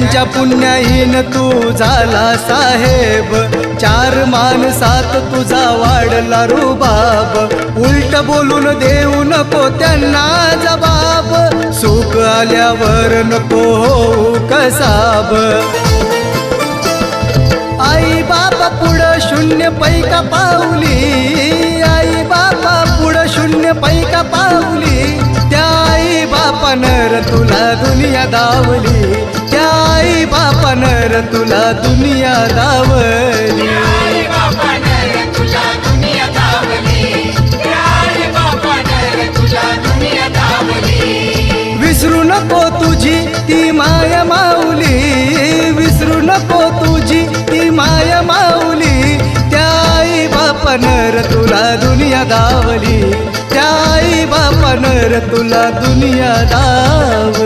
त्यांच्या पुण्याहीन तू झाला साहेब. चार माणसात तुझा वाढला रुबाब. उलट बोलून देऊ नको त्यांना जबाब. सुख आल्यावर नको होऊ कसाब. आई बाबा पुढं शून्य पैका पावली. आई बाबा पुढं शून्य पैका पावली. त्या आई बापानर तुला दुनिया दावली तुला दुनिया दावली. बापानं तुला दुनिया दावली. आई बापानं तुला दुनिया दावली. विसरू नको तुझी ती माया माऊली. विसरू नको तुझी ती माया माऊली. त्या आई बापानर तुला दुनिया दावली. त्या आई बापानर तुला दुनिया दावली. आई